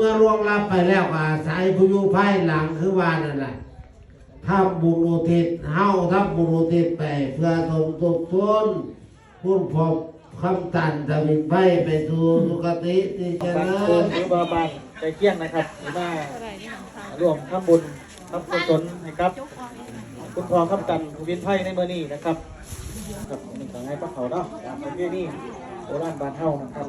เมื่อล่วงลับไปแล้วอาศัยผู้อยู่ภายหลังคือว่านั่นแหละทำบุญอุทิศเฮาทำบุญอุทิศไป เพื่อสมทบทุนพุ่นพบคำตันทวินไปไปสู่สุคติที่เจบางริคนญหรือบาบางใจเกี้ยงนะครับหรือว่าร่วมทำบุญทำกุศลให้ครับ คุณพ่อคำตันคุณวินไพ่ในเมื่อนี้นะครับครับนี่ก็ให้พระเขาเนาะตามประเพณีโบราณบ้านเฮานะครับ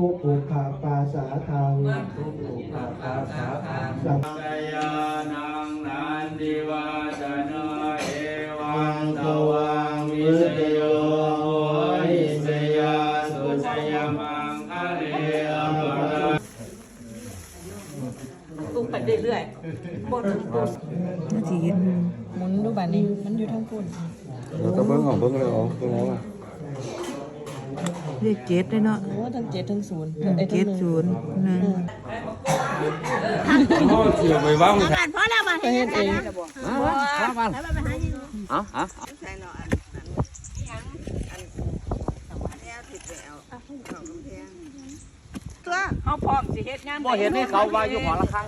ทุปุขาปาสาทางทุกขุขาคาสาทางสัพกายานังนันติวาจนะเอวังตวังวิสยโยโหหิสยาสุชยมังคะเลอภะตุ้งไปเรื่อยๆบนนาทีหมุนดูบัดนี้มันอยู่ทั้งปุ่นเราก็เบิ้งของเบิ้งเลยอ๋อตรงนั้นอะเรียกเจ็ดเลยเนาะ โอ้ทั้งเจ็ดทั้งศูนย์เจ็ดศูนย์นะเกี่ยวไปบ้างก็เฮ็ดเองตัวเขาพร้อมสิเฮ็ดงานบ่เห็นนี่เขาว่าอยู่หอละครั้ง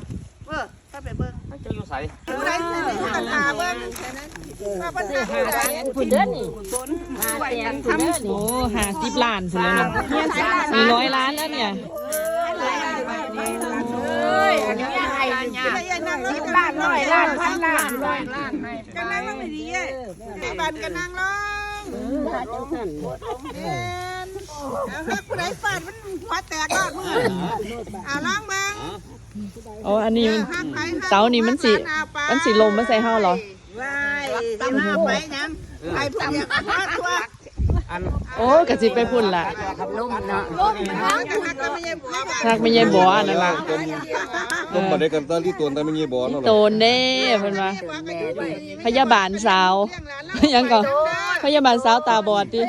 เออถ้าไปเบิ่งจะอยู่ใสผู้ใดสิไปหันหาเบิ่ง ถ้าปัญหาผู้ใดผู้เดินนี่สนช่วยกันทำโอ้หาสิบล้านสิแล้วเนาะสี่ร้อยล้านแล้วเนี่ยเอ้ยอันนี้ใครเนี่ยสิบล้านร้อยล้านพันล้านร้อยล้านให้กันนั่งลงดีๆเอ้ยบ้านกันนั่งลงเออจังซั่นเอาฮักผู้ใดฟาดมันหัวแตกรอดมืออ่าลองเบิ่งอ๋ออันนี้มันเสานี่มันสิมันสิลมมาใส่เฮาเหรอ ว้ายสิมาไปน้ำไปพวกเนี้ยพาทั่วโอ้กะสิไปพุ่นล่ะลมเนาะลมเนาะกันนักก็ไม่ยังทักไม่ใช่บ่อนั่นล่ะต้มมาได้กันตอนที่ตัวแต่ไม่ยีบอลนั่นหรโตนเด้เพิ่นว่าพยาบาลสาวยังก่อนพยาบาลสาวตาบอดดิ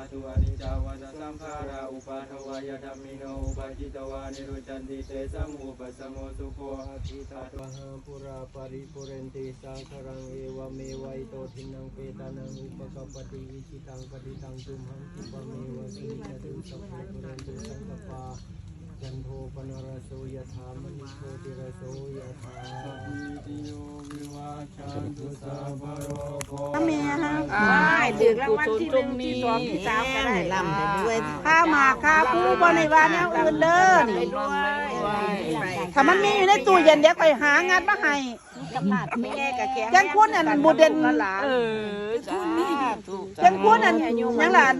าตุอนิจจาวาจสัมภาราอุปาทวายธรรมิโนอุปาจิตวานิโรจันติเตสัมอุปสมโมสุโขอะทิทาตุมหาปุราปริปุเรนติสังครังเอวเมวัยโตทินังเปตานังอุปกปปติวิจิตังปฏิตังตุมหังคิปะเมวะสิจตุสัพเพปุเรนตุสังกปาจันโทปนรสโสยถามณิโชติรสโสยถาติโยวิวาชันตุสัพพะโร ถึงรางวัลที่หนึ่งที่สองที่สามก็ได้ลำได้ด้วยข้ามาข้าผู้บ่ในว่าแนวอื่นเด้อนี่ถ้ามันมีอยู่ในตู้เย็นเดี๋ยวไปหางานมาให้ยังคุณอันบุเดนเออจังคุณอันยังหลาน